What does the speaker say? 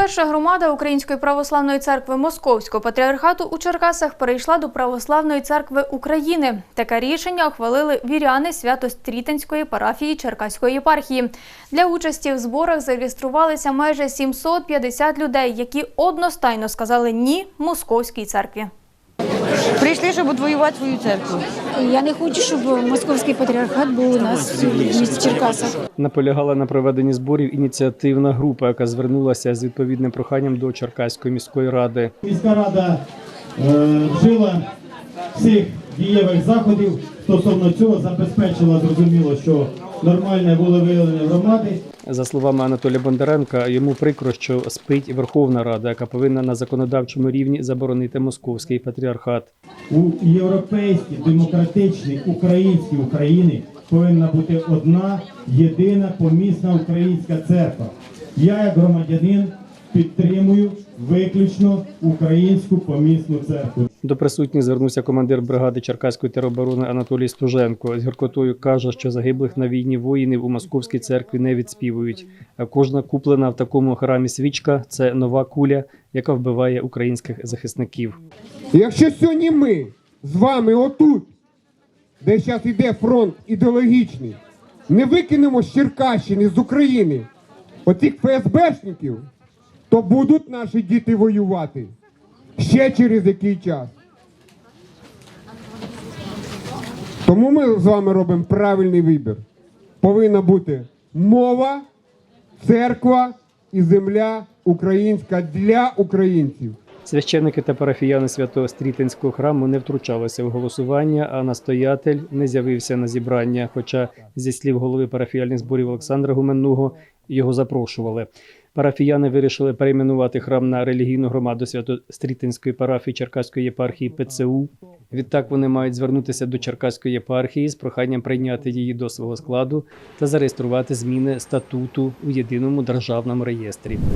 Перша громада Української православної церкви Московського патріархату у Черкасах перейшла до Православної церкви України. Таке рішення ухвалили віряни Свято-Стрітенської парафії Черкаської єпархії. Для участі в зборах зареєструвалися майже 750 людей, які одностайно сказали ні московській церкві. Прийшли, щоб відвоювати свою церкву. Я не хочу, щоб московський патріархат був у нас в місті Черкасах. Наполягала на проведенні зборів ініціативна група, яка звернулася з відповідним проханням до Черкаської міської ради. Міська рада е, вжила всіх дієвих заходів стосовно цього, забезпечила зрозуміло, що нормальне волевиявлення громади. За словами Анатолія Бондаренка, йому прикро, що спить Верховна Рада, яка повинна на законодавчому рівні заборонити московський патріархат. У європейській, демократичній, українській Україні повинна бути одна єдина помісна українська церква. Я, як громадянин, підтримую виключно українську помісну церкву. До присутніх звернувся командир бригади Черкаської тероборони Анатолій Стуженко. З гіркотою каже, що загиблих на війні воїнів у московській церкві не відспівують. А кожна куплена в такому храмі свічка це нова куля, яка вбиває українських захисників. Якщо сьогодні ми з вами отут, де зараз йде фронт ідеологічний, не викинемо з Черкащини, з України оцих ФСБшників, то будуть наші діти воювати ще через який час. Тому ми з вами робимо правильний вибір. Повинна бути мова, церква і земля українська для українців. Священники та парафіяни Свято-Стрітинського храму не втручалися в голосування, а настоятель не з'явився на зібрання. Хоча, зі слів голови парафіяльних зборів Олександра Гуменного, його запрошували. Парафіяни вирішили перейменувати храм на релігійну громаду Свято-Стрітинської парафії Черкаської єпархії ПЦУ. Відтак вони мають звернутися до Черкаської єпархії з проханням прийняти її до свого складу та зареєструвати зміни статуту у єдиному державному реєстрі.